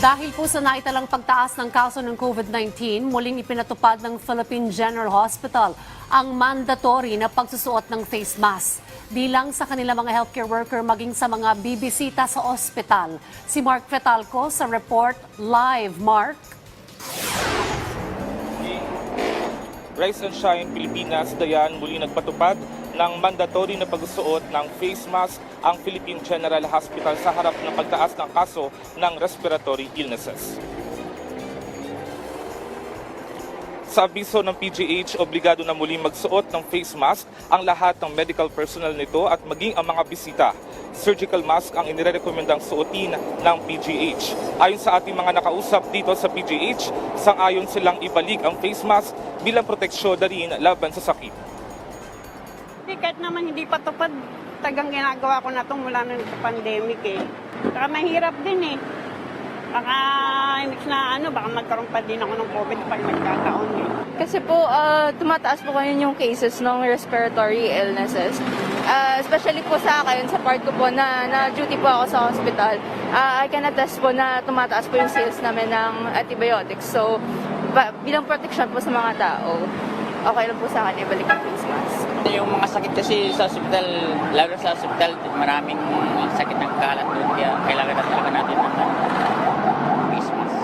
Dahil po sa naitalang pagtaas ng kaso ng COVID-19, muling ipinatupad ng Philippine General Hospital ang mandatory na pagsusuot ng face mask bilang sa kanila mga healthcare worker maging sa mga bibisita sa ospital. Si Mark Fetalco sa report live. Mark? Rise and Shine Pilipinas, Dayan muli nagpatupad ng mandatory na pagsusuot ng face mask ang Philippine General Hospital sa harap ng pagtaas ng kaso ng respiratory illnesses. Sa abiso ng PGH, obligado na muli magsuot ng face mask ang lahat ng medical personnel nito at maging ang mga bisita. Surgical mask ang inirekomendang suotin ng PGH. Ayon sa ating mga nakausap dito sa PGH, sangayon silang ibalik ang face mask bilang proteksyon na rin laban sa sakit. Hindi, kahit naman hindi pa tupad, tagang ginagawa ko na ito mula nung pandemic eh. Saka mahirap din eh. Baka, imbis na ano, baka magkaroon pa din ako ng COVID pag nagkataon eh. Kasi po, ah, tumataas po ngayon yung cases ng respiratory illnesses. Ah, especially po sa akin, sa part ko po na, na duty po ako sa hospital, ah, I can attest po na tumataas po yung sales namin ng antibiotics. So, ba- bilang protection po sa mga tao, okay lang po sa akin ibalik ang face mask. Yung mga sakit kasi sa hospital, lalo sa hospital, maraming sakit ng kalat doon. Kaya kailangan na talaga natin ng ano, face mask.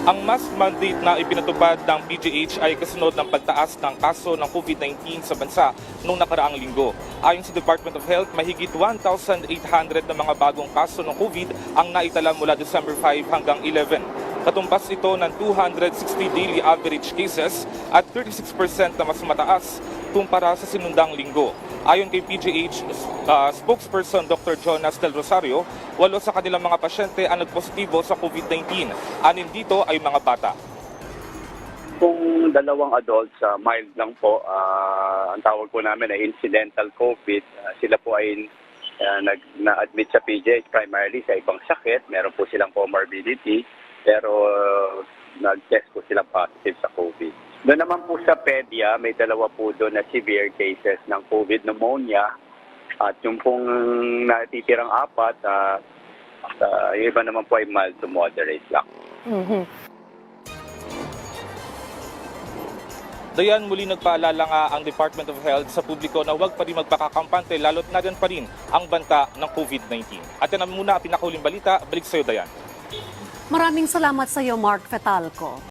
Ang mask mandate na ipinatupad ng PGH ay kasunod ng pagtaas ng kaso ng COVID-19 sa bansa noong nakaraang linggo. Ayon sa Department of Health, mahigit 1,800 na mga bagong kaso ng COVID ang naitala mula December 5 hanggang 11. Katumbas ito ng 260 daily average cases at 36% na mas mataas kumpara sa sinundang linggo. Ayon kay PGH uh, spokesperson Dr. Jonas Del Rosario, walo sa kanilang mga pasyente ang nagpositibo sa COVID-19. Anin dito ay mga bata. Kung dalawang adults, ah, mild lang po, ah, ang tawag po namin ay incidental COVID. Ah, sila po ay ah, nag, na-admit sa PGH primarily sa ibang sakit. Meron po silang comorbidity, pero ah, nag-test po silang positive sa COVID. Doon naman po sa PEDIA, may dalawa po doon na severe cases ng COVID pneumonia. At yung pong natitirang apat, ah, ah, yung iba naman po ay mild to moderate lang. Dayan muli nagpaalala nga ang Department of Health sa publiko na huwag pa rin magpakakampante lalo't na pa rin ang banta ng COVID-19. At yan ang muna ang pinakahuling balita. Balik sa iyo, Dayan. Maraming salamat sa iyo, Mark Fetalco.